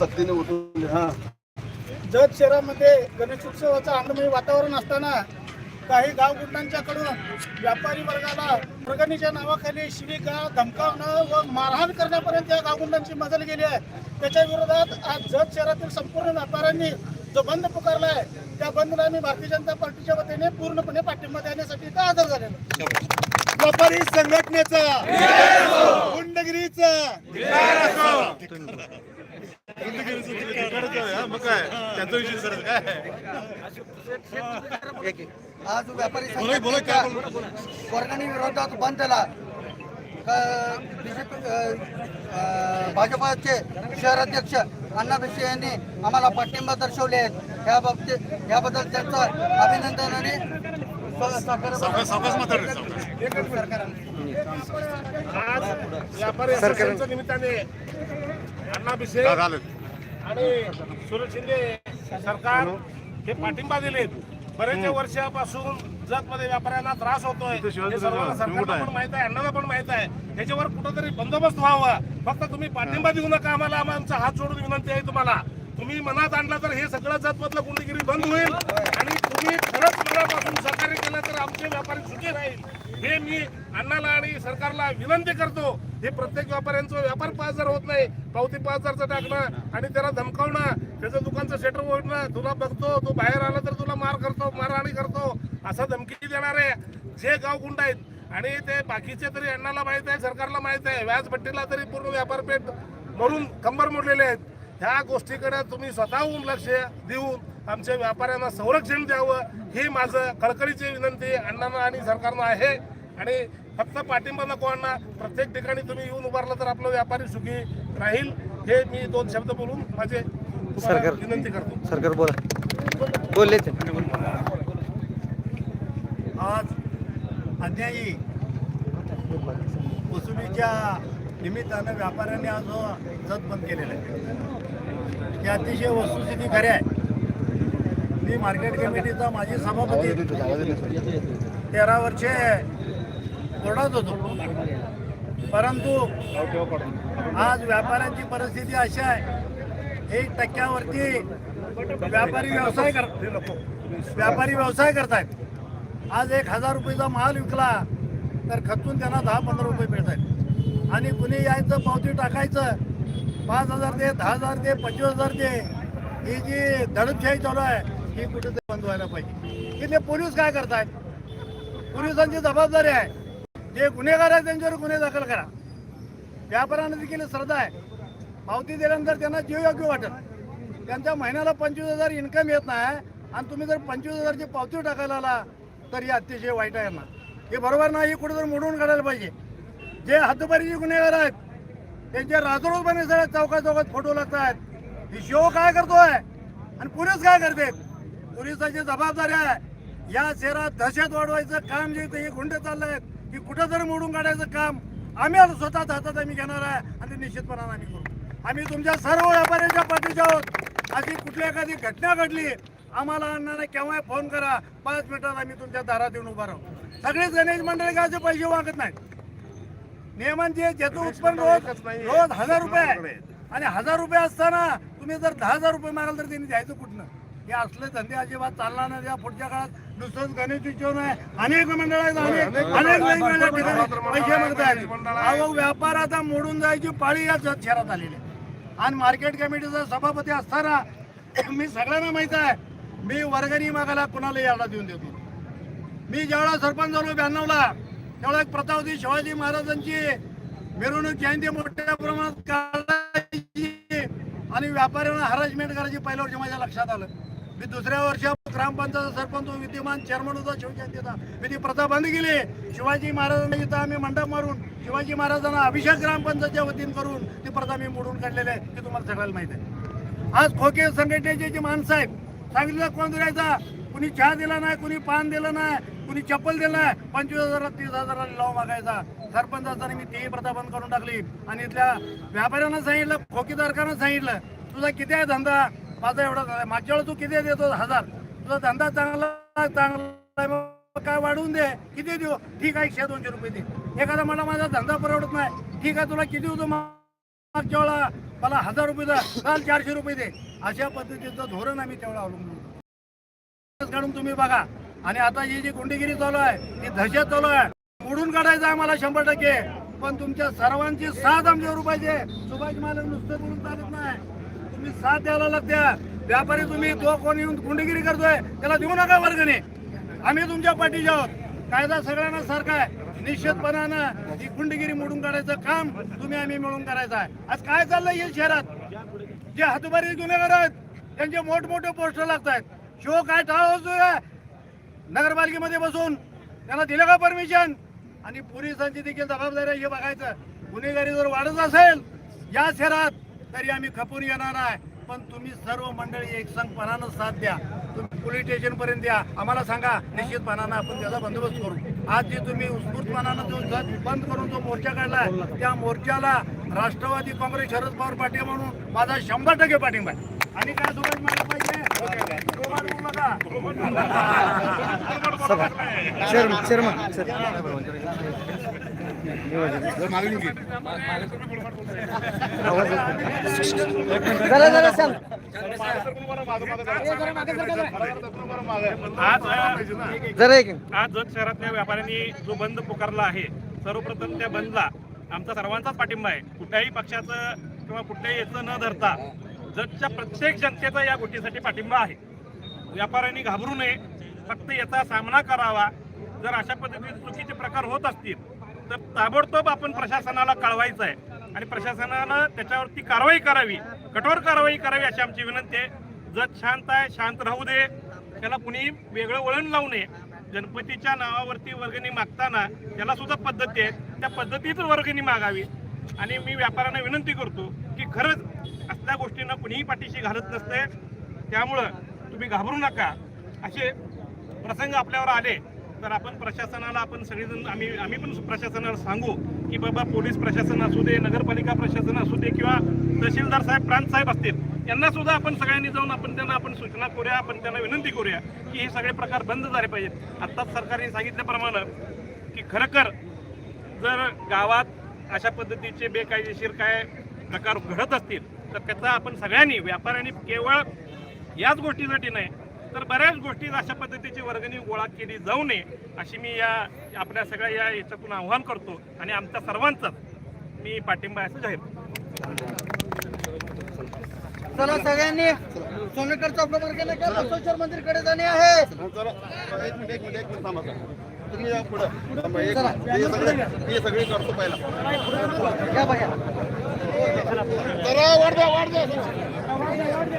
सक्तीने उठून हा. जत शहरामध्ये गणेशोत्सवाचं आनंदमय वातावरण असताना काही गावगुंडांच्याकडून व्यापारी वर्गाला वर्गणीच्या नावाखाली शिविका धमकावणं व मारहाण करण्यापर्यंत या गावगुंडांची मजल गेली आहे. त्याच्या विरोधात आज जत शहरातील संपूर्ण व्यापाऱ्यांनी जो बंद पुकारला आहे त्या बंदला आम्ही भारतीय जनता पार्टीच्या वतीने पूर्णपणे पाठिंबा देण्यासाठी इथं आदर झालेला व्यापारी संघटनेचा गुंडगिरीचा मग काय विषय काय आज व्यापारी बोला, वर्गणी विरोधात बंद झाला भाजपाचे शहराध्यक्ष अण्णा भिसे यांनी आम्हाला पाठिंबा दर्शवले आहेत या बाबतीत याबद्दल त्यांचं अभिनंदन आणि आज व्यापारी निमित्ताने अण्णा भिसे झालं आणि सुरेश शिंदे सरकार हे पाठिंबा दिलेत. बरेचशा वर्षापासून जगमध्ये व्यापाऱ्यांना त्रास होतोय. हे सर्वांना सरकारला. पण माहीत आहे अण्णाला पण माहीत आहे. ह्याच्यावर कुठंतरी बंदोबस्त व्हावा. फक्त तुम्ही पाठिंबा देऊ नका आम्हाला. आमचा हात जोडून विनंती आहे तुम्हाला. तुम्ही मनात आणला तर हे सगळं जतमधलं गुंडगिरी बंद होईल. आणि तुम्ही खरंच मनापासून सहकार्य केलं तर आमचे व्यापारी सुखी राहील. हे मी अण्णाला आणि सरकारला विनंती करतो हे प्रत्येक व्यापाऱ्यांचं व्यापार पाच हजार होत नाही पावती पाच हजारचं टाकणं आणि त्याला धमकावणं त्याचं दुकानचं शेटर ओढणं तुला बघतो तू बाहेर आला तर तुला मार करतो मारहाणी करतो असा धमकी देणारे जे गाव गुंड आहेत आणि ते बाकीचे तरी अण्णाला माहीत आहे सरकारला माहीत आहे व्याजपट्टीला तरी पूर्ण व्यापारपेठ म्हणून कंबर मोडलेले आहेत. ह्या गोष्टीकडे तुम्ही स्वतःहून लक्ष देऊन आमच्या व्यापाऱ्यांना संरक्षण द्यावं ही माझं कळकळीची विनंती अण्णांना आणि सरकारनं आहे. आणि फक्त पाठिंबा नको अण्णा प्रत्येक ठिकाणी तुम्ही येऊन उभारलं तर आपलं व्यापारी सुखी राहील. हे मी दोन शब्द बोलून माझे तुम्हाला विनंती करतो. सरकार बोला. बोलले आज अन्यायी वसुलीच्या निमित्तानं व्यापाऱ्यांनी आज जो जत बंद केलेला आहे. ही अतिशय वस्तुस्थिती खरी आहे. मी मार्केट कमिटीचा माजी सभापती तेरा वर्षे कोर्टात होतो. परंतु आज व्यापाऱ्यांची परिस्थिती अशी आहे एक टक्क्यावरती व्यापारी व्यवसाय कर व्यापारी व्यवसाय करतायत. आज एक हजार रुपयेचा माल विकला तर खचून त्यांना दहा पंधरा रुपये मिळत आहेत आणि कुणी यायचं पावती टाकायचं पाच हजार दे दहा हजार दे पंचवीस हजार दे ही जी दडपशाही चालू आहे ही कुठेतरी बंद व्हायला पाहिजे? इथले पोलीस काय करतायत पोलिसांची जबाबदारी आहे. जे गुन्हेगार आहेत त्यांच्यावर गुन्हे दाखल करा. व्यापाऱ्यांना देखील श्रद्धा आहे. पावती दिल्यानंतर त्यांना जीव योग्य वाटेल. त्यांच्या महिन्याला पंचवीस हजार इन्कम येत नाही आणि तुम्ही जर पंचवीस हजारची पावती टाकायला आला तर हे अतिशय वाईट आहे ना हे बरोबर नाही कुठेतरी मोडून काढायला पाहिजे. जे हद्दपारीचे गुन्हेगार आहेत त्यांचे राजरोजपणे सगळ्या चौकात चौकात फोटो लागतात ही शो काय करतोय? आणि पोलीस काय करते? पोलिसाची जबाबदारी आहे. या शहरात दहशत वाढवायचं काम जे हे गुंडे चाललंय की कुठं तरी मोडून काढायचं काम आम्ही आता स्वतः हातात आम्ही घेणार आहे आणि निश्चितपणाने आम्ही करू. आम्ही तुमच्या सर्व व्यापाऱ्यांच्या पाठीचे आहोत. अशी कुठली एखादी घटना घडली आम्हाला अण्णाने केव्हा फोन करा. पाच मिनिटात आम्ही तुमच्या दारात येऊन उभा राहू. सगळीच गणेश मंडळी काय पैसे मागत नाहीत? नियमांचे ज्याचं उत्पन्न रोज रोज हजार रुपये. आहे आणि हजार रुपये असताना तुम्ही जर दहा हजार रुपये मागाल तर त्यांनी द्यायचं कुठनं? हे असले धंदे अजिबात चालणार नाही. या पुढच्या काळात नुसतंच गणेश उत्सव आहे अनेक मंडळ आहेत अनेक अनेक वेगवेगळ्या ठिकाणी पैसे मागतायत अहो व्यापार आता मोडून जायची पाळी या शहरात आलेली आहे. आणि मार्केट कमिटीचा सभापती असताना मी सगळ्यांना माहीत आहे मी वर्गणी मागायला कुणाला याला देऊन देतो मी ज्यावेळेला सरपंच झालो ब्याण्णवला त्यावेळेला एक प्रथा होती शिवाजी महाराजांची मिरवणूक जयंती मोठ्या प्रमाणात काढायची आणि व्यापाऱ्यांना हराजमेंट करायची पहिल्या वर्षी माझ्या लक्षात आलं. मी दुसऱ्या वर्षी ग्रामपंचायत सरपंच विद्यमान चेअरमन होता शिवजयंतीचा मी ती प्रथा बंद केली. शिवाजी महाराजांना इथं आम्ही मंडप मारून शिवाजी महाराजांना अभिषेक ग्रामपंचायतच्या वतीनं करून ती प्रथा मी मोडून काढलेली आहे ते तुम्हाला सगळ्याला माहिती आहे. आज खोके संघटनेचे जे माणसं आहेत सांगितलं कोण द्यायचा कुणी चहा दिला नाही कुणी पान दिलं नाही कुणी चप्पल दिलं नाही पंचवीस हजार तीस हजाराला लाव मागायचा. सरपंचाचा मी तीही प्रथा बंद करून टाकली. आणि इथल्या व्यापाऱ्यांना सांगितलं खोकेदारकांना सांगितलं तुझा किती आहे धंदा? माझा एवढा आहे. मागच्या वेळेस तू किती देतो? हजार. तुझा धंदा चांगला चांगला मग काय वाढवून दे? किती देऊ? ठीक आहे एकशे दोनशे रुपये दे. एखादा मला माझा धंदा परवडत नाही. ठीक आहे तुला किती होतो मागच्या वेळा मला हजार रुपये द्या काल चारशे रुपये दे. अशा पद्धतीचं धोरण आम्ही तेवढं अवलंबून काढून तुम्ही बघा. आणि आता ही जी गुंडेगिरी चालू आहे ही दहशत चालू आहे. मोडून काढायचं आहे मला शंभर टक्के. पण तुमच्या सर्वांची साथ आमच्यावर पाहिजे सुभाष मालक नुसतं बोलून चालत नाही. तुम्ही साथ द्यायला लागत्या. व्यापारी तुम्ही तो कोण येऊन गुंडगिरी करतोय त्याला देऊ नका वर्गणी. आम्ही तुमच्या पाठीचे आहोत. कायदा सगळ्यांना सारखा आहे. निश्चितपणानं ही गुंडगिरी मोडून काढायचं काम तुम्ही आम्ही मिळून करायचं आहे. आज काय चाललंय या शहरात? जे हातबारी गुन्हेगार आहेत त्यांचे मोठमोठे पोस्टर लागत आहेत शो काय ठाव होतोय? नगरपालिकेमध्ये बसून त्याला दिलं का परमिशन? आणि पोलिसांची देखील जबाबदारी हे बघायचं. गुन्हेगारी जर वाढत असेल या शहरात तरी आम्ही खपून येणार नाही पण तुम्ही सर्व मंडळी एकसंगपणानं साथ द्या. तुम्ही पोलीस स्टेशन पर्यंत द्या आम्हाला सांगा निश्चितपणानं आपण त्याचा बंदोबस्त करू. आज जे तुम्ही उत्स्फूर्तपणानं जो बंद करून जो मोर्चा काढलाय त्या मोर्चाला राष्ट्रवादी काँग्रेस शरद पवार पाठिंबा म्हणून माझा शंभर टक्के पाठिंबा आहे. आणि काय सुभाष मला पाहिजे. शर्मा शर्मा जरा जरा सांग जरा एक आज जत शहरातल्या व्यापाऱ्यांनी जो बंद पुकारला आहे सर्वप्रथम त्या बंदला आमचा सर्वांचाच पाठिंबा आहे. कुठल्याही पक्षाचं किंवा कुठल्याही याचं न धरता जगच्या प्रत्येक जनतेचा या गोष्टीसाठी पाठिंबा आहे. व्यापाऱ्यांनी घाबरू नये. फक्त याचा सामना करावा. जर अशा पद्धतीने चुकीचे प्रकार होत असतील तर ताबडतोब आपण प्रशासनाला कळवायचं आहे. आणि प्रशासनानं त्याच्यावरती कारवाई करावी कठोर कारवाई करावी अशी आमची विनंती आहे. जत शांत आहे शांत राहू दे. त्याला कुणी वेगळं वळण लावू नये. गणपतीच्या नावावरती वर्गणी मागताना त्याला सुद्धा पद्धती आहे त्या पद्धतीच वर्गणी मागावी. आणि मी व्यापाऱ्यांना विनंती करतो की खरंच असल्या गोष्टींना कुणीही पाठीशी घालत नसते. त्यामुळं तुम्ही घाबरू नका. असे प्रसंग आपल्यावर आले. तर आपण प्रशासनाला आपण सगळेजण आम्ही आम्ही पण प्रशासनाला सांगू की बाबा पोलीस प्रशासन असू दे नगरपालिका प्रशासन असू दे किंवा तहसीलदार साहेब प्रांत साहेब असतील यांना सुद्धा आपण सगळ्यांनी जाऊन आपण त्यांना आपण सूचना करूया आपण त्यांना विनंती करूया की हे सगळे प्रकार बंद झाले पाहिजेत. आत्ताच सरकारने सांगितल्याप्रमाणे की खरखर जर गावात अशा पद्धतीचे बेकायदेशीर काय प्रकार घडत असतील तर त्याचा आपण सगळ्यांनी व्यापाऱ्यांनी केवळ याच गोष्टीसाठी नाही तर बऱ्याच गोष्टी अशा पद्धतीची वर्गणी गोळा केली जाऊ नये अशी मी या आपल्या सगळ्या या याच्यातून आव्हान करतो आणि आमच्या सर्वांचाच मी पाठिंबा आहे असं जाहीर करतो. चला सगळ्यांनी सोनेकर चौक मार्गाने बसवेश्वर मंदिरकडे जाणे आहे. चला या बघा मार- मारुती मंदिर पाशी या सर्वांनी